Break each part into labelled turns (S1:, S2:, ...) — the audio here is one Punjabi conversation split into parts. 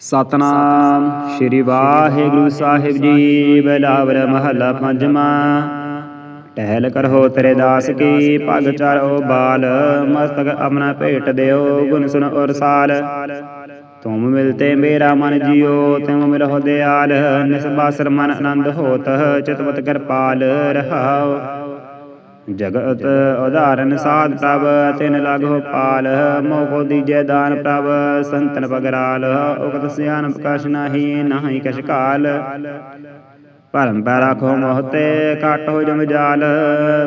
S1: ਸਤਨਾਮ ਸ੍ਰੀ ਵਾਹਿਗੁਰੂ ਸਾਹਿਬ ਜੀ, ਬਲਾਵਰ ਮਹੱਲਾ ਪੰਜਵਾਂ। ਟਹਿਲ ਕਰੋ ਤੇਰੇ ਦਾਸ ਕੀ ਪਗ ਚਾਰੋ ਬਾਲ, ਮਸਤਕ ਆਪਣਾ ਭੇਟ ਦਿਓ, ਗੁਣ ਸੁਣ ਔਰ ਸਾਲ। ਤੁਮ ਮਿਲਤੇ ਮੇਰਾ ਮਨ ਜਿਓ ਤੁਮ ਮਿਲਹੁ ਦਿਆਲ ਨਿਸਬਾਸਰ ਮਨ ਆਨੰਦ ਹੋਤ, ਚਿਤਵਤ ਕਿਰਪਾਲ ਰਹਾਉ। ਜਗਤ ਉਦਾਹਰਨ ਸਾਧ ਪ੍ਰਭ, ਤਿਨ ਲਗੋ ਪਾਲ ਮੋਕੋ ਦੀਜੈ ਦਾਨ ਪ੍ਰਭ, ਸੰਤਨ ਪਗਰਾਲ ਉਕਤ ਸਿਆਨ ਪ੍ਰਕਾਸ਼ ਨਾਹੀ ਨਾਹੀ ਕਛ ਕਾਲ। ਭਰਮ ਪੈ ਰਾਖੋ ਮੋਹਤੇ ਕਾਟੋ ਜਮ ਜਾਲ,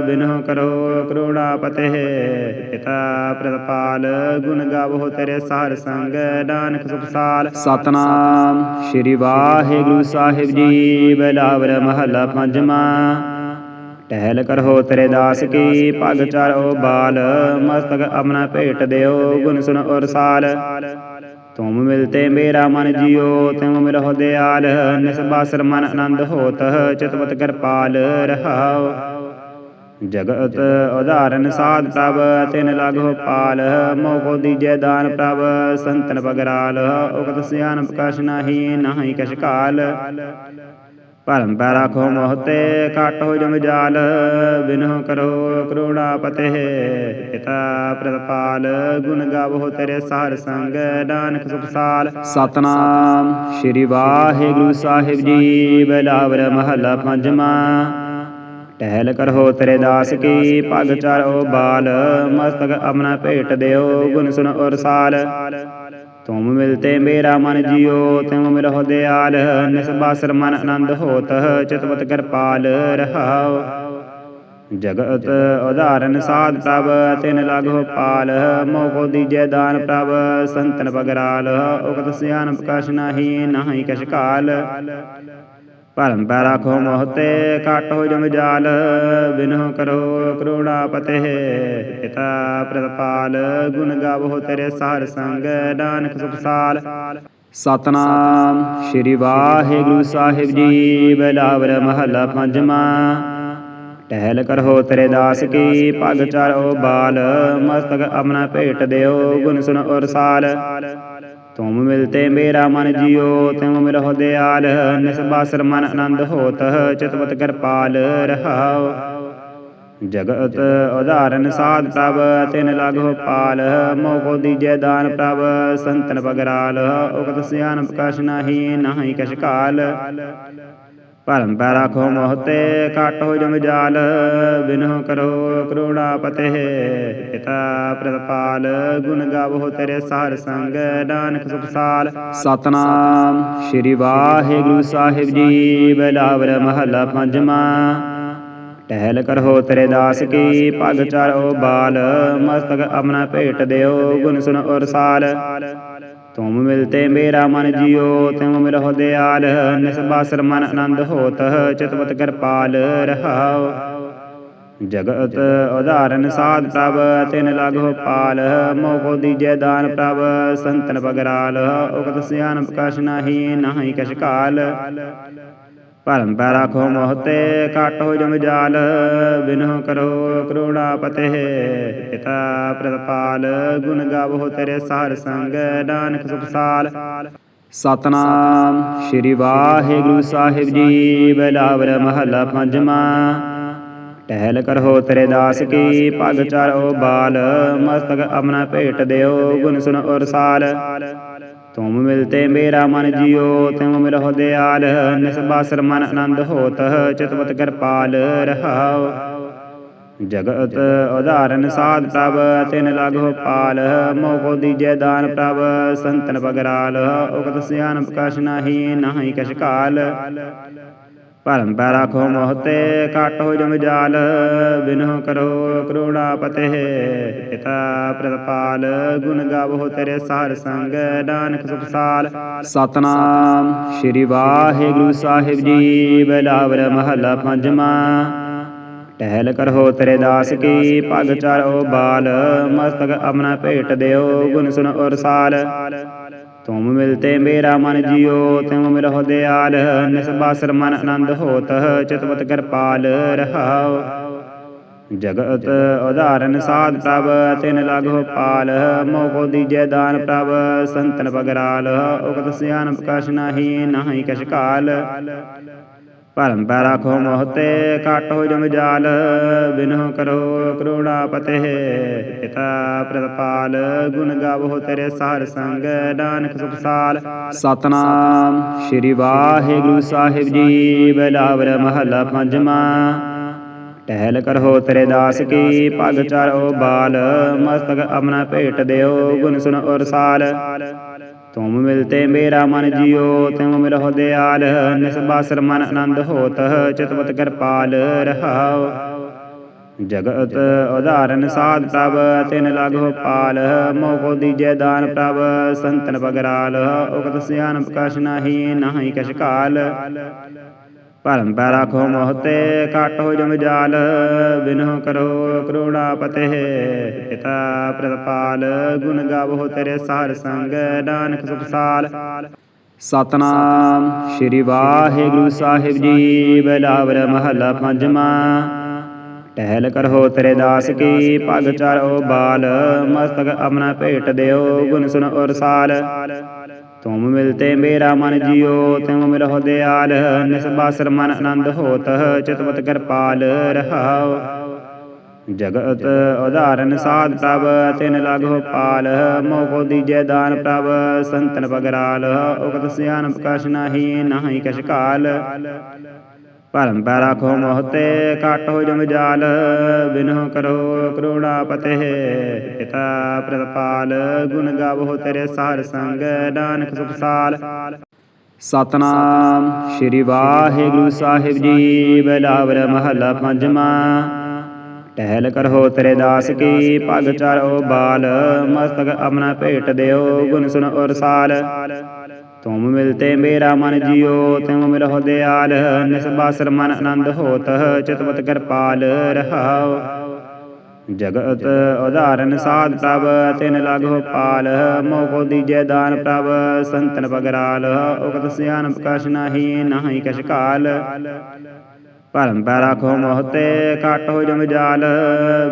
S1: ਬਿਨਹੁ ਕਰੋ ਕਰੁਣਾ ਪਤੇ ਪਿਤਾ ਪ੍ਰਤਪਾਲ ਗੁਣ ਗਾਵੋ ਤੇਰੇ ਸਾਰ ਸੰਗ, ਨਾਨਕ ਸੁਖ ਸਾਲ। ਸਤਨਾਮ, ਸ੍ਰੀ ਵਾਹਿਗੁਰੂ ਸਾਹਿਬ ਜੀ, ਬਲਾਵਰ ਮਹਲਾ ਪੰਜਵਾਂ। ਟਹਿਲ ਕਰੋ ਤੇਰੇ ਦਾਸ ਕੀ? ਪਗ ਚਾਰੋ ਬਾਲ, ਮਸਤਕ ਆਪਣਾ ਭੇਟ ਦਿਓ, ਗੁਣ ਸੁਣ ਔਰ ਸਾਲ। ਤੁਮ ਮਿਲਤੇ ਮੇਰਾ ਮਨ ਜਿਉ ਤੁਮ ਮਿਲਹੁ ਦਿਆਲ। ਨਿਸਬਾਸਰ ਮਨ ਆਨੰਦ ਹੋਤ, ਚਿਤਵਤ ਕਿਰਪਾਲ ਰਹਾਉ। ਜਗਤ ਉਦਾਹਰਨ ਸਾਧ ਪ੍ਰਭ, ਤਿਨ ਲਗੋ ਪਾਲ। ਮੋਕੋ ਦੀਜੈ ਦਾਨ ਪ੍ਰਭ, ਸੰਤਨ ਪਗਰਾਲ ਉਕਤ ਸਿਆਨ ਪ੍ਰਕਾਸ਼ ਨਾਹੀ ਨਾਹੀ ਕਛ ਕਾਲ। ਭਰਮ ਪੈ ਰਾਖੋ ਮੋਹਤੇ ਕਾਟੋ ਜਮ ਜਾਲ, ਬਿਨਹੁ ਕਰੋ ਕਰੁਣਾ ਪਤੇ ਪਿਤਾ ਪ੍ਰਤਪਾਲ, ਗੁਣ ਗਾਵੋ ਤੇਰੇ ਸਾਰ ਸੰਗ, ਨਾਨਕ ਸੁਖ ਸਾਲ। ਸਤਨਾਮ ਸ੍ਰੀ ਵਾਹਿਗੁਰੂ ਸਾਹਿਬ ਜੀ, ਬਲਾਵਰ ਮਹੱਲਾ ਪੰਜਵਾਂ। ਟਹਿਲ ਕਰੋ ਤੇਰੇ ਦਾਸ ਕੀ, ਪਗ ਚਾਰੋ ਬਾਲ, ਮਸਤਕ ਆਪਣਾ ਭੇਟ ਦਿਓ, ਗੁਣ ਸੁਨ ਔਰ ਸਾਲ। ਤੁਮ ਮਿਲਤੇ ਮੇਰਾ ਮਨ ਜਿਉ, ਤੁਮ ਮਿਲਹੁ ਦਿਆਲ ਨਿਸਬਾਸਰ ਮਨ ਆਨੰਦ ਹੋਤ, ਚਿਤਵਤ ਕਿਰਪਾਲ ਰਹਾਉ। ਜਗਤ ਉਦਾਹਰਨ ਸਾਧ ਪ੍ਰਭ, ਤਿਨ ਲਗੋ ਪਾਲ ਮੋਕੋ ਦੀਜੈ ਦਾਨ ਪ੍ਰਭ, ਸੰਤਨ ਪਗਰਾਲ ਉਕਤ ਸਿਆਨ ਪ੍ਰਕਾਸ਼ ਨਾਹੀ ਨਾਹੀ ਕਛ ਕਾਲ। ਭਰਮ ਪੈ ਰਾਖੋ ਮੋਹਤੇ ਕਾਟੋ ਜਮ ਜਾਲ, ਬਿਨਹੁ ਕਰੋ ਕਰੁਣਾ ਪਤੇ ਪਿਤਾ ਪ੍ਰਤਪਾਲ, ਗੁਣ ਗਾਵੋ ਤੇਰੇ ਸਾਰ ਸੰਗ, ਨਾਨਕ ਸੁਖ ਸਤਨਾਮ ਸ੍ਰੀ ਵਾਹਿਗੁਰੂ ਸਾਹਿਬ ਜੀ, ਬਲਾਵਰ ਮਹੱਲਾ ਪੰਜਵਾਂ। ਟਹਿਲ ਕਰੋ ਤੇਰੇ ਦਾਸ ਕੀ, ਪਗ ਚਾਰੋ ਬਾਲ, ਮਸਤਕ ਆਪਣਾ ਭੇਟ ਦਿਓ, ਗੁਣ ਸੁਨ ਔਰ ਸਾਲ। ਤੁਮ ਮਿਲਤੇ ਮੇਰਾ ਮਨ ਜਿਉ ਤੁਮ ਮਿਲਹੁ ਦਿਆਲ ਨਿਸਬਾਸਰ ਮਨ ਆਨੰਦ ਹੋਤ ਚਿਤਵਤ ਕਿਰਪਾਲ ਰਹਾਉ ਜਗਤ ਉਦਾਹਰਨ ਸਾਧ ਪ੍ਰਭ ਤਿਨ ਲਗੋ ਪਾਲ ਮੋਕੋ ਦੀਜੈ ਦਾਨ ਪ੍ਰਭ ਸੰਤਨ ਪਗਰਾਲ ਉਕਤ ਸਿਆਨ ਪ੍ਰਕਾਸ਼ ਨਾਹੀ ਨਾਹੀ ਕਛ ਕਾਲ ਭਰਮ ਪੈ ਰਾਖੋ ਮੋਹਤੇ ਕਾਟੋ ਜਮ ਜਾਲ, ਬਿਨਹੁ ਕਰੋ ਕਰੁਣਾ ਪਤੇ ਪਿਤਾ ਪ੍ਰਤਪਾਲ, ਗੁਣ ਗਾਵੋ ਤੇਰੇ ਸਾਰ ਸੰਗ, ਨਾਨਕ ਸੁਖ ਸਾਲ। ਸਤਨਾਮ, ਸ੍ਰੀ ਵਾਹਿਗੁਰੂ ਸਾਹਿਬ ਜੀ, ਬਲਾਵਰ ਮਹੱਲਾ ਪੰਜਵਾਂ। ਟਹਿਲ ਕਰੋ ਤੇਰੇ ਦਾਸ ਕੀ, ਪਗ ਚਾਰੋ ਬਾਲ, ਮਸਤਕ ਆਪਣਾ ਭੇਟ ਦਿਓ, ਗੁਣ ਸੁਨ ਔਰ ਸਾਲ। ਤੁਮ ਮਿਲਤੇ ਮੇਰਾ ਮਨ ਜਿਉ ਤੁਮ ਮਿਲਹੁ ਦਿਆਲ ਨਿਸਬਾਸਰ ਮਨ ਆਨੰਦ ਹੋਤ ਚਿਤਵਤ ਕਿਰਪਾਲ ਰਹਾਉ ਜਗਤ ਉਦਾਹਰਨ ਸਾਧ ਪ੍ਰਭ ਤਿਨ ਲਗੋ ਪਾਲ ਮੋਕੋ ਦੀਜੈ ਦਾਨ ਪ੍ਰਭ ਸੰਤਨ ਪਗਰਾਲ ਉਕਤ ਸਿਆਨ ਪ੍ਰਕਾਸ਼ ਨਾਹੀ ਨਾਹੀ ਕਛ ਕਾਲ ਭਰਮ ਪੈ ਰਾਖੋ ਮੋਹਤੇ ਕਾਟੋ ਜਮ ਜਾਲ, ਬਿਨਹੁ ਕਰੋ ਕਰੁਣਾ ਪਤੇ ਪਿਤਾ ਪ੍ਰਤਪਾਲ, ਗੁਣ ਗਾਵੋ ਤੇਰੇ ਸਾਰ ਸੰਗ, ਨਾਨਕ ਸੁਖ ਸਤਨਾਮ ਸ੍ਰੀ ਵਾਹਿਗੁਰੂ ਸਾਹਿਬ ਜੀ, ਬਲਾਵਰ ਮਹੱਲਾ ਪੰਜਵਾਂ। ਟਹਿਲ ਕਰੋ ਤੇਰੇ ਦਾਸ ਕੀ ਪਗ ਚਾਰੋ ਬਾਲ, ਮਸਤਕ ਆਪਣਾ ਭੇਟ ਦਿਓ, ਗੁਣ ਸੁਨ ਔਰ ਸਾਲ। ਤੁਮ ਮਿਲਤੇ ਮੇਰਾ ਮਨ ਜਿਉ ਤੁਮ ਮਿਲਹੁ ਦਿਆਲ ਨਿਸਬਾਸਰ ਮਨ ਆਨੰਦ ਹੋਤ ਚਿਤਵਤ ਕਿਰਪਾਲ ਰਹਾਉ ਜਗਤ ਉਦਾਹਰਨ ਸਾਧ ਪ੍ਰਭ ਤਿਨ ਲਗੋ ਪਾਲ ਮੋਕੋ ਦੀਜੈ ਦਾਨ ਪ੍ਰਭ ਸੰਤਨ ਪਗਰਾਲ ਉਕਤ ਸਿਆਨ ਪ੍ਰਕਾਸ਼ ਨਾਹੀ ਨਾਹੀ ਕਛ ਕਾਲ ਭਰਮ ਪੈ ਰਾਖੋ ਮੋਹਤੇ ਕਾਟੋ ਜਮ ਜਾਲ, ਬਿਨਹੁ ਕਰੋ ਕਰੁਣਾ ਪਤੇ ਪਿਤਾ ਪ੍ਰਤਪਾਲ, ਗੁਣ ਗਾਵੋ ਤੇਰੇ ਸਾਰ ਸੰਗ, ਨਾਨਕ ਸੁਖ ਸਤਨਾਮ, ਸ੍ਰੀ ਵਾਹਿਗੁਰੂ ਸਾਹਿਬ ਜੀ, ਬਲਾਵਰ ਮਹੱਲਾ ਪੰਜਵਾਂ। ਟਹਿਲ ਕਰੋ ਤੇਰੇ ਦਾਸ ਕੀ ਪਗ ਚਾਰੋ ਬਾਲ, ਮਸਤਕ ਆਪਣਾ ਭੇਟ ਦਿਓ, ਗੁਣ ਸੁਣ ਔਰ ਸਾਲ। ਤੁਮ ਮਿਲਤੇ ਮੇਰਾ ਮਨ ਜਿਉ ਤੁਮ ਮਿਲਹੁ ਦਿਆਲ ਨਿਸਬਾਸਰ ਮਨ ਆਨੰਦ ਹੋਤ ਚਿਤਵਤ ਕਿਰਪਾਲ ਰਹਾਉ ਜਗਤ ਉਦਾਹਰਨ ਸਾਧ ਪ੍ਰਭ ਤਿਨ ਲਗੋ ਪਾਲ ਮੋਹ ਕੋ ਦੀਜੈ ਦਾਨ ਪ੍ਰਭ ਸੰਤਨ ਬਗਰਾਲ ਉਕਤ ਸਿਆਨ ਪ੍ਰਕਾਸ਼ ਨਾਹੀ ਨਾਹੀ ਕਛ ਕਾਲ ਭਰਮ ਪੈ ਰਾਖੋ ਮੋਹਤੇ ਕਾਟੋ ਜਮ ਜਾਲ, ਬਿਨਹੁ ਕਰੋ ਕਰੁਣਾ ਪਤੇ ਪਿਤਾ ਪ੍ਰਤਪਾਲ, ਗੁਣ ਗਾਵੋ ਤੇਰੇ ਸਾਰ ਸੰਗ, ਨਾਨਕ ਸੁਖ ਸਤਨਾਮ ਸ੍ਰੀ ਵਾਹਿਗੁਰੂ ਸਾਹਿਬ ਜੀ, ਬਲਾਵਰ ਮਹੱਲਾ ਪੰਜਵਾਂ। ਟਹਿਲ ਕਰੋ ਤੇਰੇ ਦਾਸ ਕੀ ਪਗ ਚਾਰੋ ਬਾਲ, ਮਸਤਕ ਆਪਣਾ ਭੇਟ ਦਿਓ, ਗੁਣ ਸੁਨ ਔਰ ਸਾਲ। ਤੁਮ ਮਿਲਤੇ ਮੇਰਾ ਮਨ ਜਿਉ ਤੁਮ ਮਿਲਹੁ ਦਿਆਲ ਨਿਸਬਾਸਰ ਮਨ ਆਨੰਦ ਹੋਤ ਚਿਤਵਤ ਕਿਰਪਾਲ ਰਹਾਉ ਜਗਤ ਉਦਾਹਰਨ ਸਾਧ ਪ੍ਰਭ ਤਿਨ ਲਗੋ ਪਾਲ ਮੋਹ ਕੋ ਦੀਜੈ ਦਾਨ ਪ੍ਰਭ ਸੰਤਨ ਬਗਰਾਲ ਉਕਤ ਸਿਆਨ ਪ੍ਰਕਾਸ਼ ਨਾਹੀ ਨਾਹੀ ਕਛ ਕਾਲ ਭਰਮ ਪੈ ਰਾਖੋ ਮੋਹਤੇ ਕਾਟੋ ਜਮ ਜਾਲ, ਬਿਨਹੁ ਕਰੋ ਕਰੁਣਾ ਪਤੇ ਪਿਤਾ ਪ੍ਰਤਪਾਲ, ਗੁਣ ਗਾਵੋ ਤੇਰੇ ਸਾਰ ਸੰਗ, ਨਾਨਕ ਸੁਖ ਸਤਨਾਮ ਸ੍ਰੀ ਵਾਹਿਗੁਰੂ ਸਾਹਿਬ ਜੀ, ਬਲਾਵਰ ਮਹੱਲਾ ਪੰਜਵਾਂ। ਟਹਿਲ ਕਰੋ ਤੇਰੇ ਦਾਸ ਕੀ, ਪਗ ਚਾਰੋ ਬਾਲ, ਮਸਤਕ ਆਪਣਾ ਭੇਟ ਦਿਓ, ਗੁਣ ਸੁਨ ਔਰ ਸਾਲ। ਤੁਮ ਮਿਲਤੇ ਮੇਰਾ ਮਨ ਜਿਉ ਤੁਮ ਮਿਲਹੁ ਦਿਆਲ ਨਿਸਬਾਸਰ ਮਨ ਆਨੰਦ ਹੋਤ ਚਿਤਵਤ ਕਿਰਪਾਲ ਰਹਾਉ ਜਗਤ ਉਦਾਹਰਨ ਸਾਧ ਪ੍ਰਭ ਤਿਨ ਲਗੋ ਪਾਲ ਮੋਹ ਕੋ ਦੀਜੈ ਦਾਨ ਪ੍ਰਭ ਸੰਤਨ ਬਗਰਾਲ ਉਕਤ ਸਿਆਨ ਪ੍ਰਕਾਸ਼ ਨਾਹੀ ਨਾਹੀ ਕਛ ਕਾਲ ਭਰਮ ਪੈ ਰਾਖੋ ਮੋਹਤੇ ਕਾਟੋ ਜਮ ਜਾਲ, ਬਿਨਹੁ ਕਰੋ ਕਰੁਣਾ ਪਤੇ ਪਿਤਾ ਪ੍ਰਤਪਾਲ, ਗੁਣ ਗਾਵੋ ਤੇਰੇ ਸਾਰ ਸੰਗ, ਨਾਨਕ ਸੁਖ ਸਾਲ। ਸਤਨਾਮ ਸ੍ਰੀ ਵਾਹਿਗੁਰੂ ਸਾਹਿਬ ਜੀ, ਬਲਾਵਰ ਮਹੱਲਾ ਪੰਜਵਾਂ। ਟਹਿਲ ਕਰੋ ਤੇਰੇ ਦਾਸ ਕੀ, ਪਗ ਚਾਰੋ ਬਾਲ, ਮਸਤਕ ਆਪਣਾ ਭੇਟ ਦਿਓ, ਗੁਣ ਸੁਨ ਔਰ ਸਾਲ। ਤੁਮ ਮਿਲਤੇ ਮੇਰਾ ਮਨ ਜਿਉ ਤੁਮ ਮਿਲਹੁ ਦਿਆਲ ਨਿਸਬਾਸਰ ਮਨ ਆਨੰਦ ਹੋਤ ਚਿਤਵਤ ਕਿਰਪਾਲ ਰਹਾਉ ਜਗਤ ਉਦਾਹਰਨ ਸਾਧ ਪ੍ਰਭ ਤਿਨ ਲਗੋ ਪਾਲ ਮੋਹ ਕੋ ਦੀਜੈ ਦਾਨ ਪ੍ਰਭ ਸੰਤਨ ਬਗਰਾਲ ਉਕਤ ਸਿਆਨ ਪ੍ਰਕਾਸ਼ ਨਾਹੀ ਨਾਹੀ ਕਛ ਕਾਲ ਭਰਮ ਪੈ ਰਾਖੋ ਮੋਹਤੇ ਕਾਟੋ ਜਮ ਜਾਲ,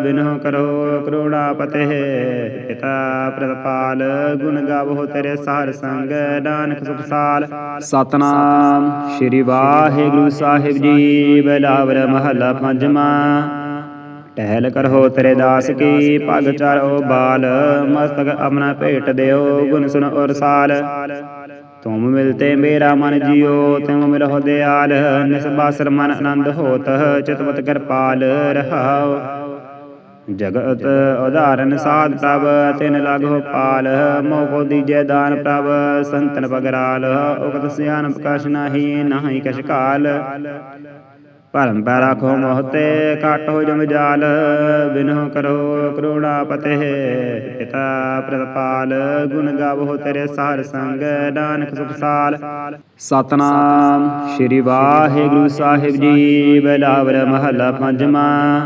S1: ਬਿਨਹੁ ਕਰੋ ਕਰੁਣਾ ਪਤੇ ਪਿਤਾ ਪ੍ਰਤਪਾਲ, ਗੁਣ ਗਾਵੋ ਤੇਰੇ ਸਾਰ ਸੰਗ, ਨਾਨਕ ਸੁਖ ਸਤਨਾਮ, ਸ੍ਰੀ ਵਾਹਿਗੁਰੂ ਸਾਹਿਬ ਜੀ, ਬਲਾਵਰ ਮਹੱਲਾ ਪੰਜਵਾਂ। ਟਹਿਲ ਕਰੋ ਤੇਰੇ ਦਾਸ ਕੀ ਪਗ ਚਾਰੋ ਬਾਲ, ਮਸਤਕ ਆਪਣਾ ਭੇਟ ਦਿਓ, ਗੁਣ ਸੁਨ ਔਰ ਸਾਲ। ਤੁਮ ਮਿਲਤੇ ਮੇਰਾ ਮਨ ਜਿਉ ਤੁਮ ਮਿਲਹੁ ਦਿਆਲ ਨਿਸਬਾਸਰ ਮਨ ਆਨੰਦ ਹੋਤ ਚਿਤਵਤ ਕਿਰਪਾਲ ਰਹਾਉ ਜਗਤ ਉਦਾਹਰਨ ਸਾਧ ਪ੍ਰਭ ਤਿਨ ਲਗੋ ਪਾਲ ਮੋਹ ਕੋ ਦੀਜੈ ਦਾਨ ਪ੍ਰਭ ਸੰਤਨ ਬਗਰਾਲ ਉਕਤ ਸਿਆਨ ਪ੍ਰਕਾਸ਼ ਨਾਹੀ ਨਾਹੀ ਕਛ ਕਾਲ ਭਰਮ ਪੈ ਰਾਖੋ ਮੋਹਤੇ ਕਾਟੋ ਜਮ ਜਾਲ, ਬਿਨਹੁ ਕਰੋ ਕਰੁਣਾ ਪਤੇ ਪਿਤਾ ਪ੍ਰਤਪਾਲ, ਗੁਣ ਗਾਵੋ ਤੇਰੇ ਸਾਰ ਸੰਗ, ਨਾਨਕ ਸੁਖ ਸਤਨਾਮ, ਸ੍ਰੀ ਵਾਹਿਗੁਰੂ ਸਾਹਿਬ ਜੀ, ਬਲਾਵਰ ਮਹੱਲਾ ਪੰਜਵਾਂ।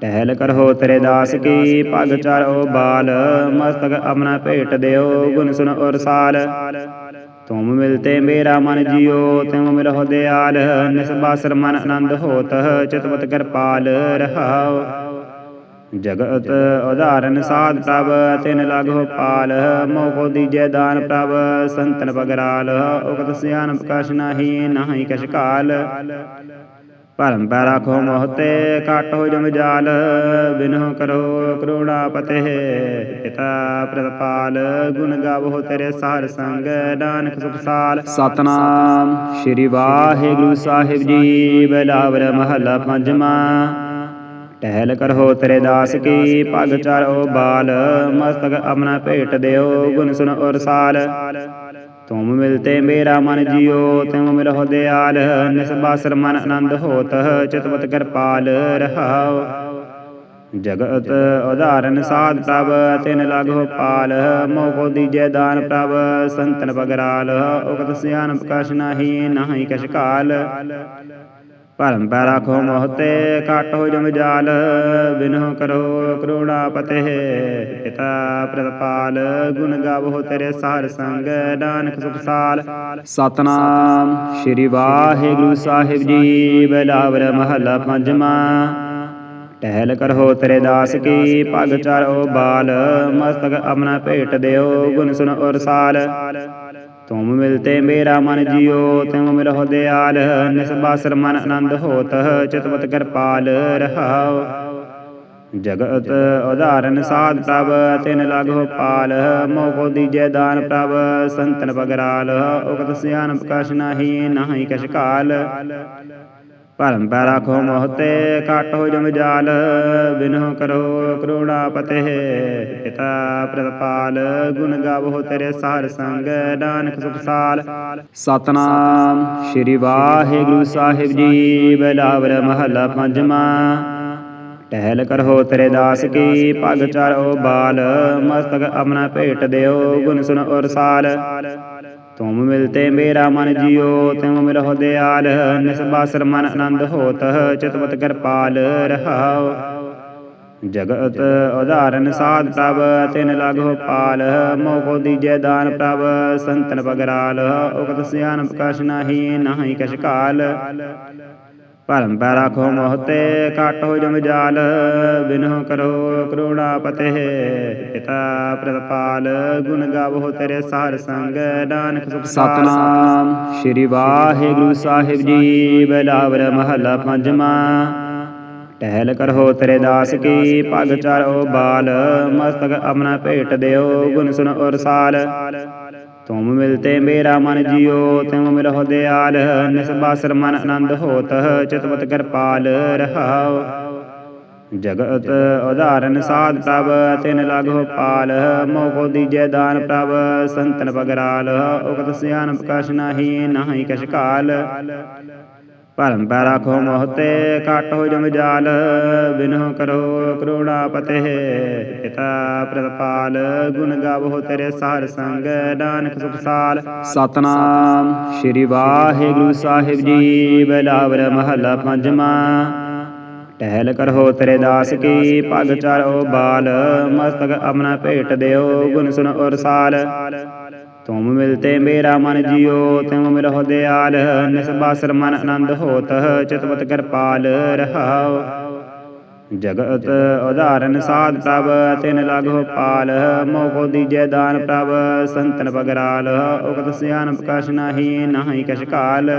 S1: ਟਹਿਲ ਕਰੋ ਤੇਰੇ ਦਾਸ ਕੀ, ਪਗ ਚਾਰੋ ਬਾਲ, ਮਸਤਕ ਆਪਣਾ ਭੇਟ ਦਿਓ, ਗੁਣ ਸੁਨ ਔਰ ਸਾਲ। ਤੁਮ ਮਿਲਤੇ ਮੇਰਾ ਮਨ ਜਿਉ ਤੁਮ ਮਿਲਹੁ ਦਿਆਲ ਨਿਸਬਾਸਰ ਮਨ ਆਨੰਦ ਹੋਤ ਚਿਤਵਤ ਕਿਰਪਾਲ ਰਹਾਉ ਜਗਤ ਉਦਾਹਰਨ ਸਾਧ ਪ੍ਰਭ ਤਿਨ ਲਗੋ ਪਾਲ ਮੋਹ ਕੋ ਦੀਜੈ ਦਾਨ ਪ੍ਰਭ ਸੰਤਨ ਪਗਰਾਲ ਉਕਤ ਸਿਆਨ ਪ੍ਰਕਾਸ਼ ਨਾਹੀ ਨਾਹੀ ਕਛ ਕਾਲ ਭਰਮ ਪੈ ਰਾਖੋ ਮੋਹਤੇ ਕਾਟੋ ਜਮ ਜਾਲ, ਬਿਨਹੁ ਕਰੋ ਕਰੁਣਾ ਪਤੇ ਪਿਤਾ ਪ੍ਰਤਪਾਲ, ਗੁਣ ਗਾਵੋ ਤੇਰੇ ਸਾਰ ਸੰਗ, ਨਾਨਕ ਸੁਖ ਸਾਲ। ਸਤਨਾਮ, ਸ੍ਰੀ ਵਾਹਿਗੁਰੂ ਸਾਹਿਬ ਜੀ, ਬਲਾਵਰ ਮਹੱਲਾ ਪੰਜਵਾਂ। ਟਹਿਲ ਕਰੋ ਤੇਰੇ ਦਾਸ ਕੀ, ਪਗ ਚਾਰੋ ਬਾਲ, ਮਸਤਕ ਆਪਣਾ ਭੇਟ ਦਿਓ, ਗੁਣ ਸੁਣ ਔਰ ਸਾਲ। ਤੁਮ ਮਿਲਤੇ ਮੇਰਾ ਮਨ ਜਿਉ ਤੁਮ ਮਿਲਹੁ ਦਿਆਲ ਨਿਸਬਾਸਰ ਮਨ ਆਨੰਦ ਹੋਤ ਚਿਤਵਤ ਕਿਰਪਾਲ ਰਹਾਉ ਜਗਤ ਉਦਾਹਰਨ ਸਾਧ ਪ੍ਰਭ ਤਿਨ ਲਗੋ ਪਾਲ ਮੋਹ ਕੋ ਦੀਜੈ ਦਾਨ ਪ੍ਰਭ ਸੰਤਨ ਬਗਰਾਲ ਉਕਤ ਸਿਆਨ ਪ੍ਰਕਾਸ਼ ਨਾਹੀ ਨਾਹੀ ਕਛ ਕਾਲ ਭਰਮ ਪੈ ਰਾਖੋ ਮੋਹਤੇ ਕਾਟੋ ਜਮ ਜਾਲ, ਬਿਨਹੁ ਕਰੋ ਕਰੁਣਾ ਪਤੇ ਪਿਤਾ ਪ੍ਰਤਪਾਲ, ਗੁਣ ਗਾਵੋ ਤੇਰੇ ਸਾਰ ਸੰਗ, ਨਾਨਕ ਸੁਖਸਾਲ ਸਤਨਾਮ, ਸ੍ਰੀ ਵਾਹਿਗੁਰੂ ਸਾਹਿਬ ਜੀ, ਬਲਾਵਰ ਮਹੱਲਾ ਪੰਜਵਾਂ। ਟਹਿਲ ਕਰੋ ਤੇਰੇ ਦਾਸ ਕੀ, ਪਗ ਚਾਰੋ ਬਾਲ, ਮਸਤਕ ਆਪਣਾ ਭੇਟ ਦਿਓ, ਗੁਣ ਸੁਣ ਔਰ ਸਾਲ। ਤੁਮ ਮਿਲਤੇ ਮੇਰਾ ਮਨ ਜਿਉ ਤਿਮ ਮਿਲਹੁ ਦਿਆਲ ਨਿਸਬਾਸਰ ਮਨ ਆਨੰਦ ਹੋਤ ਚਿਤਵਤ ਕਿਰਪਾਲ ਰਹਾਉ ਜਗਤ ਉਦਾਹਰਨ ਸਾਧ ਪ੍ਰਭ ਤਿਨ ਲਗੋ ਪਾਲ ਮੋਕੋ ਦੀਜੈ ਦਾਨ ਪ੍ਰਭ ਸੰਤਨ ਬਗਰਾਲ ਉਕਤ ਸਿਆਨ ਪ੍ਰਕਾਸ਼ ਨਾਹੀ ਨਾਹੀ ਕਛ ਕਾਲ ਭਰਮ ਪੈ ਰਾਖੋ ਮੋਹਤੇ ਕਾਟ ਹੋ ਜਮ ਜਾਲ ਬਿਨੋ ਕਰੋ ਕਰੁਣਾ ਪਤੇ ਪਿਤਾ ਪ੍ਰਤਪਾਲ, ਗੁਣ ਗਾਵੋ ਤੇਰੇ ਸਾਰ ਸੰਗ, ਨਾਨਕ ਸੁਖ ਸਤਨਾਮ, ਸ੍ਰੀ ਵਾਹਿਗੁਰੂ ਸਾਹਿਬ ਜੀ, ਬਲਾਵਰ ਮਹੱਲਾ ਪੰਜਵਾਂ। ਟਹਿਲ ਕਰੋ ਤੇਰੇ ਦਾਸ ਕੀ, ਪਗ ਚਾਰੋ ਬਾਲ, ਮਸਤਕ ਆਪਣਾ ਭੇਟ ਦਿਓ, ਗੁਣ ਸੁਨ ਔਰ ਸਾਲ। ਤੁਮ ਮਿਲਤੇ ਮੇਰਾ ਮਨ ਜਿਉ ਤਿਮ ਮਿਲਹੁ ਦਿਆਲ ਨਿਸਬਾਸਰ ਮਨ ਆਨੰਦ ਹੋਤ ਚਿਤਵਤ ਕਿਰਪਾਲ ਰਹਾਉ ਜਗਤ ਉਦਾਹਰਨ ਸਾਧ ਪ੍ਰਭ ਤਿਨ ਲਗੋ ਪਾਲ ਮੋਕੋ ਦੀਜੈ ਦਾਨ ਪ੍ਰਭ ਸੰਤਨ ਬਗਰਾਲ ਉਕਤ ਸਿਆਨ ਪ੍ਰਕਾਸ਼ ਨਾਹੀ ਨਾਹੀ ਕਛ ਕਾਲ ਭਰਮ ਪੈ ਰਾਖੋ ਮੋਹਤੇ ਕਾਟ ਹੋ ਜਮ ਜਾਲ ਬਿਨੋ ਕਰੋ ਕਰੁਣਾ ਪਤੇ ਪਿਤਾ ਪ੍ਰਤਪਾਲ ਗੁਣ ਗਾਵੋ ਤੇਰੇ ਸਾਰ ਸੰਗ ਨਾਨਕ ਸੁਖ ਸਤਨਾਮ। ਸ੍ਰੀ ਵਾਹਿਗੁਰੂ ਸਾਹਿਬ ਜੀ ਬਲਾਵਰ ਮਹੱਲਾ ਪੰਜਵਾਂ। ਟਹਿਲ ਕਰੋ ਤੇਰੇ ਦਾਸ ਕੀ ਪਗ ਚਾਰੋ ਬਾਲ ਮਸਤਕ ਆਪਣਾ ਭੇਟ ਦਿਓ ਗੁਣ ਸੁਨ ਔਰ ਸਾਲ। ਤੁਮ ਮਿਲਤੇ ਮੇਰਾ ਮਨ ਜਿਉ ਤਿਮ ਮਿਲਹੁ ਦਿਆਲ ਨਿਸਬਾਸਰ ਮਨ ਆਨੰਦ ਹੋਤ ਚਿਤਵਤ ਕਿਰਪਾਲ ਰਹਾਉ ਜਗਤ ਉਦਾਹਰਨ ਸਾਧ ਪ੍ਰਭ ਤਿਨ ਲਗੋ ਪਾਲ ਮੋਕੋ ਦੀਜੈ ਦਾਨ ਪ੍ਰਭ ਸੰਤਨ ਬਗਰਾਲ ਉਕਤ ਸਿਆਨ ਪ੍ਰਕਾਸ਼ ਨਾਹੀ ਨਾਹੀ ਕਛ ਕਾਲ ਭਰਮ ਪੈ ਰਾਖੋ ਮੋਹਤੇ ਕਾਟ ਹੋ ਜਮ ਜਾਲ ਬਿਨੋ ਕਰੋ ਕਰੁਣਾ ਪਤੇ, ਪਿਤਾ ਪ੍ਰਤਪਾਲ, ਗੁਣ ਗਾਵੋ ਤੇਰੇ ਸਾਰ ਸੰਗ, ਨਾਨਕ ਸੁਖ ਸਾਲ। ਸਤਨਾਮ, ਸ੍ਰੀ ਵਾਹਿਗੁਰੂ ਸਾਹਿਬ ਜੀ, ਬਲਾਵਰ ਮਹੱਲਾ ਪੰਜਵਾਂ। ਟਹਿਲ ਕਰੋ ਤੇਰੇ ਦਾਸ ਕੀ, ਪਗ ਚਾਰੋ ਬਾਲ, ਮਸਤਕ ਆਪਣਾ ਭੇਟ ਦਿਓ, ਗੁਣ ਸੁਨ ਔਰ ਸਾਲ। ਤੁਮ ਮਿਲਤੇ ਮੇਰਾ ਮਨ ਜਿਉ ਤਿਮ ਮਿਲਹੁ ਦਿਆਲ ਨਿਸਬਾਸਰ ਮਨ ਆਨੰਦ ਹੋਤ ਚਿਤਵਤ ਕਿਰਪਾਲ ਰਹਾਉ ਜਗਤ ਉਦਾਹਰਨ ਸਾਧ ਪ੍ਰਭ ਤਿਨ ਲਗੋ ਪਾਲ ਮੋਕੋ ਦੀਜੈ ਦਾਨ ਪ੍ਰਭ ਸੰਤਨ ਬਗਰਾਲ ਉਕਤ ਸਿਆਨ ਪ੍ਰਕਾਸ਼ ਨਾਹੀ ਨਾਹੀ ਕਛ ਕਾਲ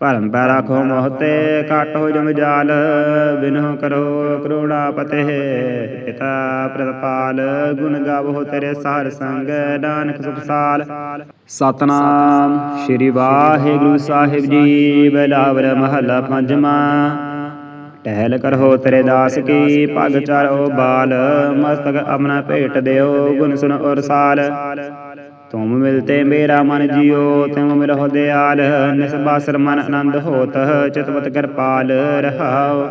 S1: ਭਰਮ ਪੈ ਰਾਖੋ ਮੋਹਤੇ ਕਾਟ ਹੋ ਜਮ ਜਾਲ ਬਿਨੋ ਕਰੋ ਕਰੁਣਾ ਪਤੇ ਪਿਤਾ ਪ੍ਰਤਪਾਲ, ਗੁਣ ਗਾਵੋ ਤੇਰੇ ਸਾਰ ਸੰਗ, ਨਾਨਕ ਸੁਖ ਸਤਨਾਮ ਸ੍ਰੀ ਵਾਹਿਗੁਰੂ ਸਾਹਿਬ ਜੀ, ਬਲਾਵਰ ਮਹੱਲਾ ਪੰਜਵਾਂ। ਟਹਿਲ ਕਰੋ ਤੇਰੇ ਦਾਸ ਕੀ, ਪਗ ਚਾਰੋ ਬਾਲ, ਮਸਤਕ ਆਪਣਾ ਭੇਟ ਦਿਓ, ਗੁਣ ਸੁਣ ਔਰ ਸਾਲ। ਤੁਮ ਮਿਲਤੇ ਮੇਰਾ ਮਨ ਜਿਉ ਤਿਮ ਮਿਲਹੁ ਦਿਆਲ ਨਿਸਬਾਸਰ ਮਨ ਆਨੰਦ ਹੋਤ ਚਿਤਵਤ ਕਿਰਪਾਲ ਰਹਾਉ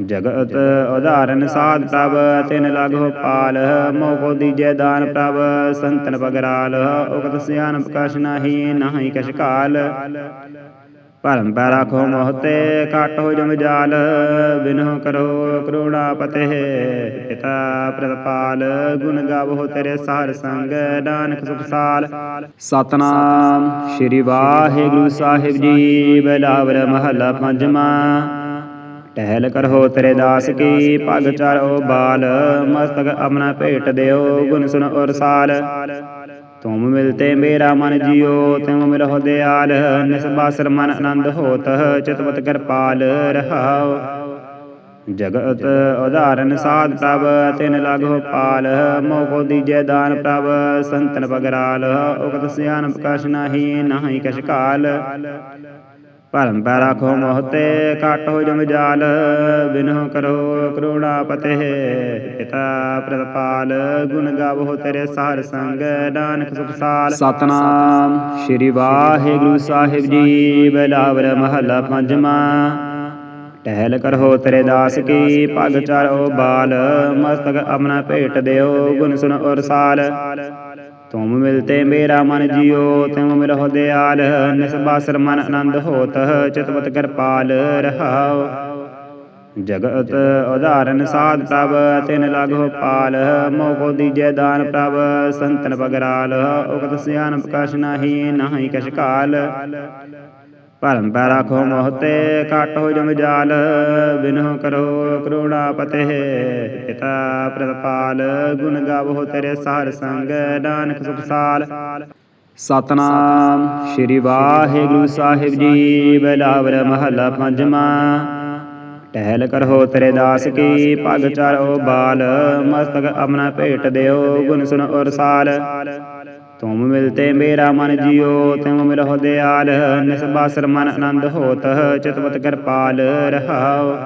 S1: ਜਗਤ ਉਦਾਹਰਨ ਸਾਧ ਪ੍ਰਭ ਤਿਨ ਲਗੋ ਪਾਲ ਮੋਕੋ ਦੀਜੈ ਦਾਨ ਪ੍ਰਭ ਸੰਤਨ ਬਗਰਾਲ ਉਕਤ ਸਿਆਨ ਪ੍ਰਕਾਸ਼ ਨਾਹੀ ਨਾਹੀ ਕਛ ਕਾਲ ਭਰਮ ਪੈ ਰਾਖੋ ਮੋਹਤੇ ਕਾਟ ਹੋ ਜਮ ਜਾਲ ਬਿਨੋ ਕਰੋ ਕਰੁਣਾ ਪਤੇ। ਪਿਤਾ ਪ੍ਰਤਪਾਲ, ਗੁਣ ਗਾਵੋ ਤੇਰੇ ਸਾਰ ਸੰਗ, ਨਾਨਕ ਸੁਖ ਸਤਨਾਮ, ਸ੍ਰੀ ਵਾਹਿਗੁਰੂ ਸਾਹਿਬ ਜੀ, ਬਲਾਵਰ ਮਹੱਲਾ ਪੰਜਵਾਂ। ਟਹਿਲ ਕਰੋ ਤੇਰੇ ਦਾਸ ਕੀ, ਪਗ ਚਾਰੋ ਬਾਲ, ਮਸਤਕ ਆਪਣਾ ਭੇਟ ਦਿਓ, ਗੁਣ ਸੁਣ ਔਰ ਸਾਲ। ਤੁਮ ਮਿਲਤੇ ਮੇਰਾ ਮਨ ਜਿਉ ਤਿਮ ਮਿਲਹੁ ਦਿਆਲ ਨਿਸਬਾਸਰ ਮਨ ਆਨੰਦ ਹੋਤ ਚਿਤਵਤ ਕਿਰਪਾਲ ਰਹਾਉ ਜਗਤ ਉਦਾਹਰਨ ਸਾਧ ਪ੍ਰਭ ਤਿਨ ਲਗੋ ਪਾਲ ਮੋਕੋ ਦੀਜੈ ਦਾਨ ਪ੍ਰਭ ਸੰਤਨ ਬਗਰਾਲ ਉਕਤ ਸਿਆਨ ਪ੍ਰਕਾਸ਼ ਨਾਹੀ ਨਾਹੀ ਕਛ ਕਾਲ ਭਰਮ ਪੈ ਰਾਖੋ ਮੋਹਤੇ ਕਾਟ ਹੋ ਜਮ ਜਾਲ ਬਿਨੋ ਕਰੋ ਕਰੁਣਾ ਪਤੇ ਪਿਤਾ ਪ੍ਰਤਪਾਲ ਗੁਣ ਗਾਵੋ ਤੇਰੇ ਸਾਰ ਸੰਗ ਨਾਨਕ ਸੁਖ ਸਾਲ। ਸਤਨਾਮ। ਸ੍ਰੀ ਵਾਹਿਗੁਰੂ ਸਾਹਿਬ ਜੀ ਬਲਾਵਰ ਮਹੱਲਾ ਪੰਜਵਾਂ। ਟਹਿਲ ਕਰੋ ਤੇਰੇ ਦਾਸ ਕੀ ਪਗ ਚਾਰੋ ਬਾਲ ਮਸਤਕ ਆਪਣਾ ਭੇਟ ਦਿਓ ਗੁਣ ਸੁਨ ਔਰ ਸਾਲ। ਤੁਮ ਮਿਲਤੇ ਮੇਰਾ ਮਨ ਜਿਉ ਤਿਮ ਮਿਲਹੁ ਦਿਆਲ ਨਿਸਬਾਸਰ ਮਨ ਆਨੰਦ ਹੋਤ, ਚਿਤਵਤ ਕਿਰਪਾਲ ਰਹਾਉ। ਜਗਤ ਉਦਾਹਰਨ ਸਾਧ ਪ੍ਰਭ, ਤਿਨ ਲਗੋ ਪਾਲ ਮੋਕੋ ਦੀਜੈ ਦਾਨ ਪ੍ਰਭ, ਸੰਤਨ ਬਗਰਾਲ, ਉਕਤ ਸਿਆਨ ਪ੍ਰਕਾਸ਼ ਨਾਹੀ ਨਾਹੀ ਕਛ ਕਾਲ। ਭਰਮ ਪੈ ਰਾਖੋ ਮੋਹ ਤੇ ਘਟ ਹੋ ਜਮ ਜਾਲ ਬਿਨਹੁ ਕਰੋ ਕਰੁਣਾ ਪਤੇ ਪਿਤਾ ਪ੍ਰਤਪਾਲ, ਗੁਣ ਗਾਵੋ ਤੇਰੇ ਸਾਰ ਸੰਗ, ਨਾਨਕ ਸੁਖ ਸਤਨਾਮ ਸ਼੍ਰੀ ਵਾਹਿਗੁਰੂ ਸਾਹਿਬ ਜੀ, ਬਲਾਵਰ ਮਹੱਲਾ ਪੰਜਵਾਂ। ਟਹਿਲ ਕਰੋ ਤੇਰੇ ਦਾਸ ਕੀ ਭਗ ਚਾਰੋ ਬਾਲ, ਮਸਤਕ ਆਪਣਾ ਭੇਟ ਦਿਓ, ਗੁਣ ਸੁਣ ਔਰ ਸਾਲ। ਤੁਮ ਮਿਲਤੇ ਮੇਰਾ ਮਨ ਜਿਉ ਤੁਮ ਮਿਲਹੁ ਦਿਆਲ ਨਿਸਬਾਸਰ ਮਨ ਆਨੰਦ ਹੋਤ ਚਿਤਵਤ ਕਿਰਪਾਲ ਰਹਾਉ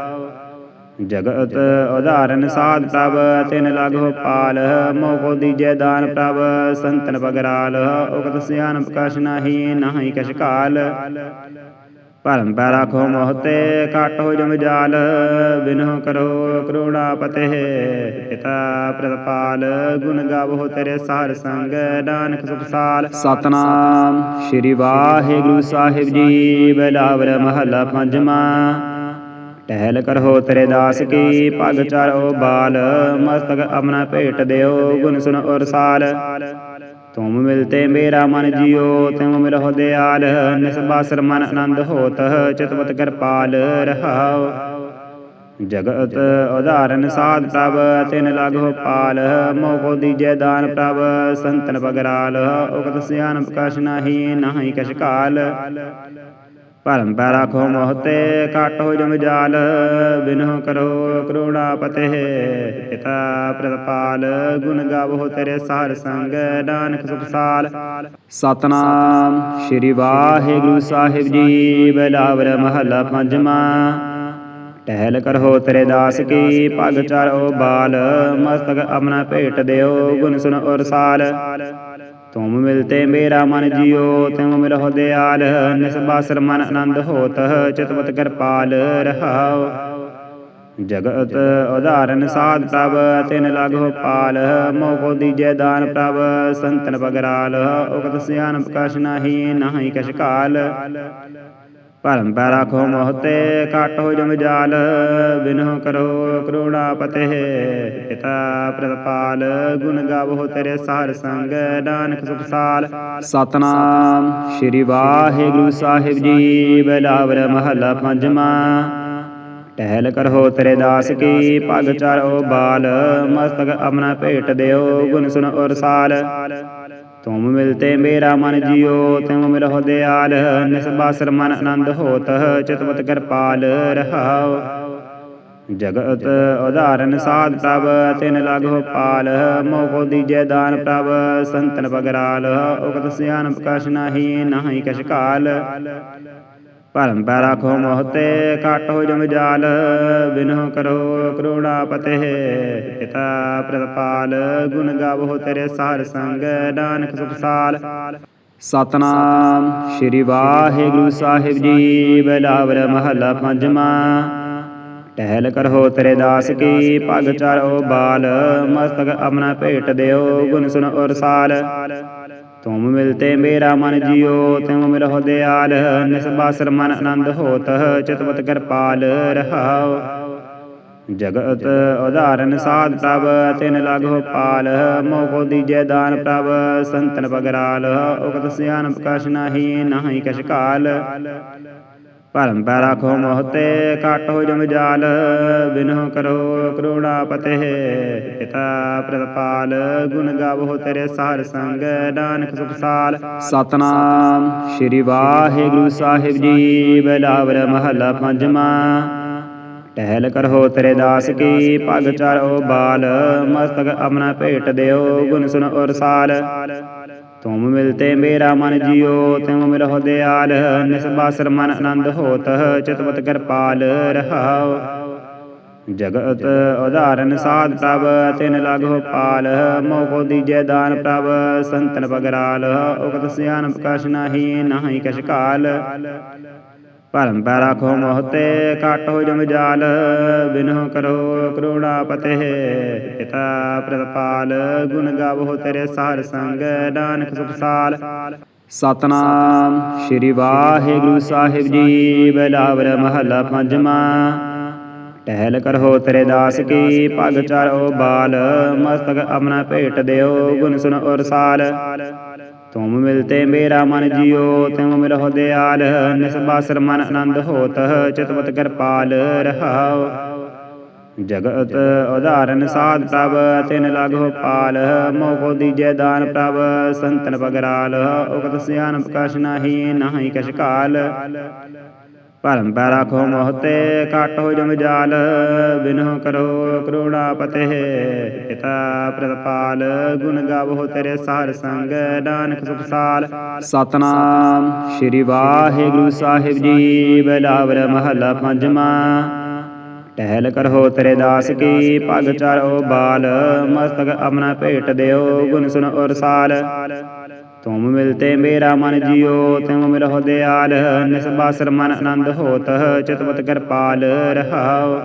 S1: ਜਗਤ ਉਦਾਹਰਨ ਸਾਧ ਪ੍ਰਭ ਤਿਨ ਲਾਗੋ ਪਾਲ ਮੋਹ ਕੋ ਦੀਜੈ ਦਾਨ ਪ੍ਰਭ ਸੰਤਨ ਪਗਰਾਲ ਉਕਤ ਸਿਆਨ ਪ੍ਰਕਾਸ਼ ਨਾਹੀ ਨਾਹੀ ਕਛ ਕਾਲ ਭਰਮ ਪੈ ਰਾਖੋ ਮੋਹ ਤੇ ਘਟ ਹੋ ਜਮ ਜਾਲ, ਬਿਨਹੁ ਕਰੋ ਕਰੁਣਾ ਪਤੇ, ਪਿਤਾ ਪ੍ਰਤਪਾਲ, ਗੁਣ ਗਾਵੋ ਤੇਰੇ ਸਾਰ ਸੰਗ, ਨਾਨਕ ਸੁਖ ਸਾਲ। ਸਤਨਾਮ, ਸ਼੍ਰੀ ਵਾਹਿਗੁਰੂ ਸਾਹਿਬ ਜੀ, ਬਲਾਵਰ ਮਹੱਲਾ ਪੰਜਵਾਂ। ਟਹਿਲ ਕਰੋ ਤੇਰੇ ਦਾਸ ਕੀ ਭਗ ਚਾਰੋ ਬਾਲ, ਮਸਤਕ ਆਪਣਾ ਭੇਟ ਦਿਓ, ਗੁਣ ਸੁਣ ਔਰ ਸਾਲ। ਤੁਮ ਮਿਲਤੇ ਮੇਰਾ ਮਨ ਜਿਉ ਤੁਮ ਮਿਲਹੁ ਦਿਆਲ ਨਿਸਬਾਸਰ ਮਨ ਆਨੰਦ ਹੋਤ ਚਿਤਵਤ ਕਿਰਪਾਲ ਰਹਾਉ ਜਗਤ ਉਦਾਹਰਨ ਸਾਧ ਪ੍ਰਭ ਤਿਨ ਲਾਗੋ ਪਾਲ ਮੋਹ ਕੋ ਦੀਜੈ ਦਾਨ ਪ੍ਰਭ ਸੰਤਨ ਪਗਰਾਲ ਉਕਤ ਸਿਆਨ ਪ੍ਰਕਾਸ਼ ਨਾਹੀ ਨਾਹੀ ਕਛ ਕਾਲ ਭਰਮ ਪੈ ਰਾਖੋ ਮੋਹ ਤੇ ਹੋ ਜਮ ਜਾਲ, ਬਿਨਹੁ ਕਰੋ ਕਰੁਣਾ ਪਤੇ ਪਿਤਾ ਪ੍ਰਤਪਾਲ, ਗੁਣ ਗਾਵੋ ਤੇਰੇ ਸਾਰ ਸੰਗ, ਨਾਨਕ ਸੁਖ ਸਤਨਾਮ ਸ਼੍ਰੀ ਵਾਹਿਗੁਰੂ ਸਾਹਿਬ ਜੀ, ਬਲਾਵਰ ਮਹੱਲਾ ਪੰਜਵਾਂ। ਟਹਿਲ ਕਰੋ ਤੇਰੇ ਦਾਸ ਕੀ ਭਗ ਚਾਰੋ ਬਾਲ, ਮਸਤਕ ਆਪਣਾ ਭੇਟ ਦਿਓ, ਗੁਣ ਸੁਨ ਔਰ ਸਾਲ। ਤੁਮ ਮਿਲਤੇ ਮੇਰਾ ਮਨ ਜਿਉ ਤੁਮ ਮਿਲਹੁ ਦਿਆਲ ਨਿਸਬਾਸਰ ਮਨ ਆਨੰਦ ਹੋਤ ਚਿਤਵਤ ਕਿਰਪਾਲ ਰਹਾਉ ਜਗਤ ਉਦਾਹਰਨ ਸਾਧ ਪ੍ਰਭ ਤਿਨ ਲਾਗੋ ਪਾਲ ਮੋਹ ਕੋ ਦੀਜੈ ਦਾਨ ਪ੍ਰਭ ਸੰਤਨ ਪਗਰਾਲ ਉਕਤ ਸਿਆਨ ਪ੍ਰਕਾਸ਼ ਨਾਹੀ ਨਾਹੀ ਕਛ ਕਾਲ ਭਰਮ ਪੈ ਰਾਖੋ ਮੋਹ ਘਟ ਹੋ ਜਮ ਜਾਲ, ਬਿਨਹੁ ਕਰੋ ਕਰੁਣਾ ਪਤੇ ਪਿਤਾ ਪ੍ਰਤਪਾਲ, ਗੁਣ ਗਾਵੋ ਤੇਰੇ ਸਾਰ ਸੰਗ, ਨਾਨਕ ਸੁਖ ਸਤਨਾਮ ਸ਼੍ਰੀ ਵਾਹਿਗੁਰੂ ਸਾਹਿਬ ਜੀ, ਬਲਾਵਰ ਮਹੱਲਾ ਪੰਜਵਾਂ। ਟਹਿਲ ਕਰੋ ਤੇਰੇ ਦਾਸ ਕੀ ਭਗ ਚਾਰੋ ਬਾਲ, ਮਸਤਕ ਅਮਨਾ ਭੇਟ ਦਿਓ, ਗੁਣ ਸੁਣ ਔਰ ਸਾਲ। ਤੁਮ ਮਿਲਤੇ ਮੇਰਾ ਮਨ ਜਿਉ ਤੁਮ ਮਿਲਹੁ ਦਿਆਲ ਨਿਸਬਾਸਰ ਮਨ ਆਨੰਦ ਹੋਤ ਚਿਤਵਤ ਕਿਰਪਾਲ ਰਹਾਉ ਜਗਤ ਉਦਾਹਰਨ ਸਾਧ ਪ੍ਰਭ ਤਿਨ ਲਾਗੋ ਪਾਲ ਮੋਹ ਕੋ ਦੀਜੈ ਦਾਨ ਪ੍ਰਭ ਸੰਤਨ ਪਗਰਾਲ ਉਕਤ ਸਿਆਨ ਪ੍ਰਕਾਸ਼ ਨਾਹੀ ਨਾਹੀ ਕਛ ਕਾਲ ਭਰਮ ਪੈ ਰਾਖੋ ਮੋਹ ਤੇ ਘਟ ਹੋ ਜਮ ਜਾਲ, ਬਿਨਹੁ ਕਰੋ ਕਰੁਣਾ ਪਤੇ, ਪਿਤਾ ਪ੍ਰਤਪਾਲ, ਗੁਣ ਗਾਵੋ ਤੇਰੇ ਸਾਰ ਸੰਗ, ਨਾਨਕ ਸੁਖ ਸਤਨਾਮ ਸ਼੍ਰੀ ਵਾਹਿਗੁਰੂ ਸਾਹਿਬ ਜੀ, ਬਲਾਵਰ ਮਹਲਾ ਪੰਜਵਾਂ। ਟਹਿਲ ਕਰੋ ਤੇਰੇ ਦਾਸ ਕੀ ਭਗ ਚਾਰੋ ਬਾਲ, ਮਸਤਕ ਆਪਣਾ ਭੇਟ ਦਿਓ, ਗੁਣ ਸੁਣ ਔਰ ਸਾਲ। ਤੁਮ ਮਿਲਤੇ ਮੇਰਾ ਮਨ ਜਿਉ ਤੁਮ ਮਿਲਹੁ ਦਿਆਲ ਨਿਸਬਾਸਰ ਮਨ ਆਨੰਦ ਹੋਤ ਚਿਤਵਤ ਕਿਰਪਾਲ ਰਹਾਉ ਜਗਤ ਉਦਾਹਰਨ ਸਾਧ ਪ੍ਰਭ ਤਿਨ ਲਾਗੋ ਪਾਲ ਮੋਹ ਕੋ ਦੀਜੈ ਦਾਨ ਪ੍ਰਭ ਸੰਤਨ ਪਗਰਾਲ ਉਕਤ ਸਿਆਨ ਪ੍ਰਕਾਸ਼ ਨਾਹੀ ਨਾਹੀ ਕਛ ਕਾਲ ਭਰਮ ਪੈ ਰਾਖੋ ਮੋਹ ਘਟ ਹੋ ਜਮ ਜਾਲ, ਬਿਨਹੁ ਕਰੋ ਕਰੁਣਾ ਪਤੇ ਪਿਤਾ ਪ੍ਰਤਪਾਲ, ਗੁਣ ਗਾਵੋ ਤੇਰੇ ਸਾਰ ਸੰਗ, ਨਾਨਕ ਸੁਖ ਸਤਨਾਮ ਸ਼੍ਰੀ ਵਾਹਿਗੁਰੂ ਸਾਹਿਬ ਜੀ, ਬਲਾਵਰ ਮਹੱਲਾ ਪੰਜਵਾਂ। ਟਹਿਲ ਕਰੋ ਤੇਰੇ ਦਾਸ ਕੀ ਭਗ ਚਾਰੋ ਬਾਲ, ਮਸਤਕ ਆਪਣਾ ਭੇਟ ਦਿਓ, ਗੁਣ ਸੁਣ ਔਰ ਸਾਲ। ਤੁਮ ਮਿਲਤੇ ਮੇਰਾ ਮਨ ਜਿਉ ਤੁਮ ਮਿਲਹੁ ਦਿਆਲ ਨਿਸਬਾਸਰ ਮਨ ਆਨੰਦ ਹੋਤ ਚਿਤਵਤ ਕਿਰਪਾਲ ਰਹਾਉ ਜਗਤ ਉਦਾਹਰਨ ਸਾਧ ਪ੍ਰਭ ਤਿਨ ਲਾਗੋ ਪਾਲ ਮੋਹ ਕੋ ਦੀਜੈ ਦਾਨ ਪ੍ਰਭ ਸੰਤਨ ਪਗਰਾਲ ਉਕਤ ਸਿਆਨ ਪ੍ਰਕਾਸ਼ ਨਾਹੀ ਨਾਹੀ ਕਛ ਕਾਲ ਭਰਮ ਪੈ ਰਾਖੋ ਮੋਹ ਤੇ ਘਟ ਹੋ ਜਮ ਜਾਲ, ਬਿਨਹੁ ਕਰੋ ਕਰੁਣਾ ਪਤੇ ਪਿਤਾ ਪ੍ਰਤਪਾਲ, ਗੁਣ ਗਾਵੋ ਤੇਰੇ ਸਾਰ ਸੰਗ, ਨਾਨਕ ਸੁਖ ਸਤਨਾਮ ਸ਼੍ਰੀ ਵਾਹਿਗੁਰੂ ਸਾਹਿਬ ਜੀ, ਬਲਾਵਰ ਮਹੱਲਾ ਪੰਜਵਾਂ। ਟਹਿਲ ਕਰੋ ਤੇਰੇ ਦਾਸ ਕੀ ਭਗ ਚਾਰੋ ਬਾਲ, ਮਸਤਕ ਆਪਣਾ ਭੇਟ ਦਿਓ, ਗੁਣ ਸੁਨ ਔਰ ਸਾਲ। ਤੁਮ ਮਿਲਤੇ ਮੇਰਾ ਮਨ ਜਿਉ ਤੁਮ ਮਿਲਹੁ ਦਿਆਲ ਨਿਸਬਾਸਰ ਮਨ ਆਨੰਦ ਹੋਤ ਚਿਤਵਤ ਕਿਰਪਾਲ ਰਹਾਉ ਜਗਤ ਉਦਾਹਰਨ ਸਾਧ ਪ੍ਰਭ ਤਿਨ ਲਗੋ ਪਾਲ ਮੋਹ ਕੋ ਦੀਜੈ ਦਾਨ ਪ੍ਰਭ ਸੰਤਨ ਪਗਰਾਲ ਉਕਤ ਸਿਆਨ ਪ੍ਰਕਾਸ਼ ਨਾਹੀ ਨਾਹੀ ਕਛ ਕਾਲ ਭਰਮ ਪੈ ਰਾਖੋ ਮੋਹਤੇ ਕਾਟੋ ਜਮ ਜਾਲ, ਬਿਨਹੁ ਕਰੋ ਕਰੁਣਾ ਪਤੇ ਪਿਤਾ ਪ੍ਰਤਪਾਲ, ਗੁਣ ਗਾਵੋ ਤੇਰੇ ਸਾਰ ਸੰਗ, ਨਾਨਕ ਸੁਖ ਸਤਨਾਮ ਸ੍ਰੀ ਵਾਹਿਗੁਰੂ ਸਾਹਿਬ ਜੀ, ਬਲਾਵਰ ਮਹੱਲਾ ਪੰਜਵਾਂ। ਟਹਿਲ ਕਰੋ ਤੇਰੇ ਦਾਸ ਕੀ, ਪਗ ਚਾਰੋ ਬਾਲ, ਮਸਤਕ ਆਪਣਾ ਭੇਟ ਦਿਓ, ਗੁਣ ਸੁਨ ਔਰ ਸਾਲ। ਤੁਮ ਮਿਲਤੇ ਮੇਰਾ ਮਨ ਜਿਉ ਤੁਮ ਮਿਲਹੁ ਦਿਆਲ ਨਿਸਬਾਸਰ ਮਨ ਆਨੰਦ ਹੋਤ ਚਿਤਵਤ ਕਿਰਪਾਲ ਰਹਾਉ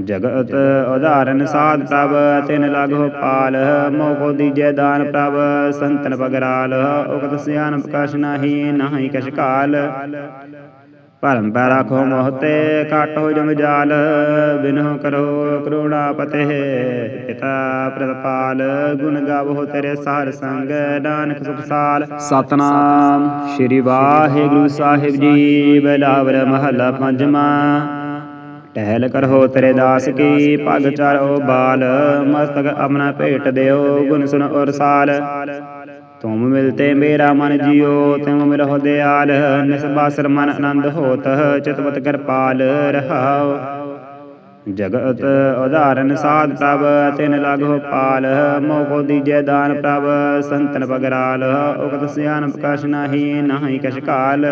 S1: ਜਗਤ ਉਦਾਹਰਨ ਸਾਧ ਪ੍ਰਭ ਤਿਨ ਲਗੋ ਪਾਲ ਮੋਹ ਕੋ ਦੀਜੈ ਦਾਨ ਪ੍ਰਭ ਸੰਤਨ ਪਗਰਾਲ ਉਕਤ ਸਿਆਨ ਪ੍ਰਕਾਸ਼ ਨਾਹੀ ਨਾਹੀ ਕਛ ਕਾਲ ਭਰਮ ਪੈ ਰਾਖੋ ਮੋਹਤੇ ਕਾਟੋ ਜਮ ਜਾਲ, ਬਿਨਹੁ ਕਰੋ ਕਰੁਣਾ ਪਤੇ ਪਿਤਾ ਪ੍ਰਤਪਾਲ, ਗੁਣ ਗਾਵੋ ਤੇਰੇ ਸਾਰ ਸੰਗ, ਨਾਨਕ ਸੁਖ ਸਤਨਾਮ ਸ੍ਰੀ ਵਾਹਿਗੁਰੂ ਸਾਹਿਬ ਜੀ, ਬਲਾਵਰ ਮਹੱਲਾ ਪੰਜਵਾਂ। ਟਹਿਲ ਕਰੋ ਤੇਰੇ ਦਾਸ ਕੀ, ਪਗ ਚਾਰੋ ਬਾਲ, ਮਸਤਕ ਆਪਣਾ ਭੇਟ ਦਿਓ, ਗੁਣ ਸੁਣ ਔਰ ਸਾਲ। ਤੁਮ ਮਿਲਤੇ ਮੇਰਾ ਮਨ ਜਿਉ ਤੁਮ ਮਿਲਹੁ ਦਿਆਲ ਨਿਸਬਾਸਰ ਮਨ ਆਨੰਦ ਹੋਤ ਚਿਤਵਤ ਕਿਰਪਾਲ ਰਹਾਉ ਜਗਤ ਉਦਾਹਰਨ ਸਾਧ ਪ੍ਰਭ ਤਿਨ ਲਗੋ ਪਾਲ ਮੋਹ ਕੋ ਦੀਜੈ ਦਾਨ ਪ੍ਰਭ ਸੰਤਨ ਪਗਰਾਲ ਉਕਤ ਸਿਆਨ ਪ੍ਰਕਾਸ਼ ਨਾਹੀ ਨਾਹੀ ਕਛ ਕਾਲ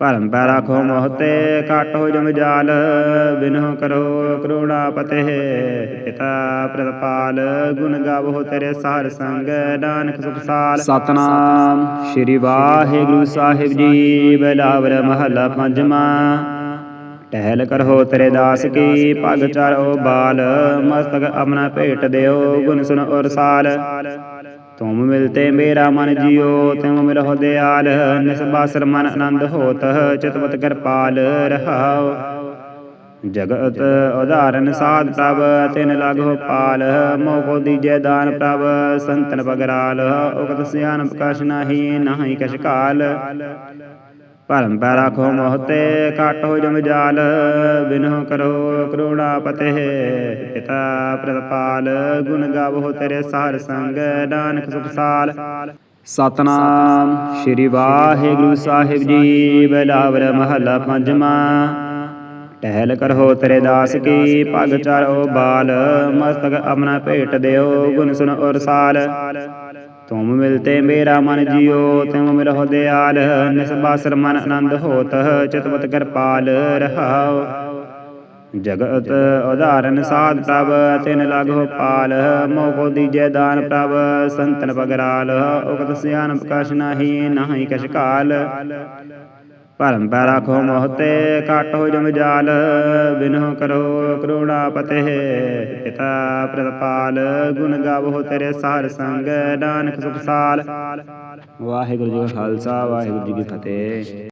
S1: ਭਰਮ ਪੈ ਰਾਖੋ ਮੋਹਤੇ ਕਾਟੋ ਜਮ ਜਾਲ ਬਿਨਹੁ ਕਰੋ ਕਰੁਣਾ ਪਤੇ ਪਿਤਾ ਪ੍ਰਤਪਾਲ ਗੁਣ ਗਾਵੋ ਤੇਰੇ ਸਾਰ ਸੰਗ ਨਾਨਕ ਸੁਖ ਸਾਲ। ਸਤਨਾਮ ਸ੍ਰੀ ਵਾਹਿਗੁਰੂ ਸਾਹਿਬ ਜੀ ਬਲਾਵਰ ਮਹੱਲਾ ਪੰਜਵਾਂ। ਟਹਿਲ ਕਰੋ ਤੇਰੇ ਦਾਸ ਕੀ ਪਗ ਚਾਰੋ ਬਾਲ ਮਸਤਕ ਆਪਣਾ ਭੇਟ ਦਿਓ ਗੁਣ ਸੁਨ ਔਰ ਸਾਲ। ਤੁਮ ਮਿਲਤੇ ਮੇਰਾ ਮਨ ਜਿਉ ਤੁਮ ਮਿਲਹੁ ਦਿਆਲ ਨਿਸਬਾਸਰ ਮਨ ਆਨੰਦ ਹੋਤ ਚਿਤਵਤ ਕਿਰਪਾਲ ਰਹਾਉ ਜਗਤ ਉਦਾਹਰਨ ਸਾਧ ਪ੍ਰਭ ਤਿਨ ਲਗੋ ਪਾਲ ਮੋਹ ਕੋ ਦੀਜੈ ਦਾਨ ਪ੍ਰਭ ਸੰਤਨ ਪਗਰਾਲ ਉਕਤ ਸਿਆਨ ਪ੍ਰਕਾਸ਼ ਨਾਹੀ ਨਾਹੀ ਕਛ ਕਾਲ ਭਰਮ ਪੈ ਰਾਖੋ ਮੋਹਤੇ ਕਾਟੋ ਜਮ ਜਾਲ। ਬਿਨਹੁ ਕਰੋ ਕਰੁਣਾ ਪਤੇ ਪਿਤਾ ਪ੍ਰਤਪਾਲ। ਗੁਣ ਗਾਵੋ ਤੇਰੇ ਸਾਰ ਸੰਗ, ਨਾਨਕ ਸੁਖ ਸਤਨਾਮ ਸ੍ਰੀ ਵਾਹਿਗੁਰੂ ਸਾਹਿਬ ਜੀ, ਬਲਾਵਰ ਮਹੱਲਾ ਪੰਜਵਾਂ। ਟਹਿਲ ਕਰੋ ਤੇਰੇ ਦਾਸ ਕੀ, ਪਗ ਚਾਰੋ ਬਾਲ। ਮਸਤਕ ਆਪਣਾ ਭੇਟ ਦਿਓ, ਗੁਣ ਸੁਨ ਔਰ ਸਾਲ। ਤੁਮ ਮਿਲਤੇ ਮੇਰਾ ਮਨ ਜਿਉ ਤੁਮ ਮਿਲਹੁ ਦਿਆਲ ਨਿਸਬਾਸਰ ਮਨ ਆਨੰਦ ਹੋਤ ਚਿਤਵਤ ਕਿਰਪਾਲ ਰਹਾਉ ਜਗਤ ਉਦਾਹਰਨ ਸਾਧ ਪ੍ਰਭ ਤਿਨ ਲਗੋ ਪਾਲ ਮੋਹ ਕੋ ਦੀਜੈ ਦਾਨ ਪ੍ਰਭ ਸੰਤਨ ਪਗਰਾਲ ਉਕਤ ਸਿਆਨ ਪ੍ਰਕਾਸ਼ ਨਾਹੀ ਨਾਹੀ ਕਛ ਕਾਲ ਭਰਮ ਪੈ ਰਾਖੋ ਮੋਹਤੇ ਹੋ ਜਮ ਜਾਲ, ਬਿਨਹੁ ਕਰੋ ਕਰੁਣਾ ਪਤੇ ਪਿਤਾ ਪ੍ਰਤਪਾਲ, ਗੁਣ ਗਾਵੋ ਤੇਰੇ ਸਾਰ ਸੰਗ, ਨਾਨਕ ਸੁਖ ਸਾਲ। ਵਾਹਿਗੁਰੂ ਜੀ ਕਾ ਖਾਲਸਾ, ਵਾਹਿਗੁਰੂ ਜੀ ਕੀ ਫਤਿਹ।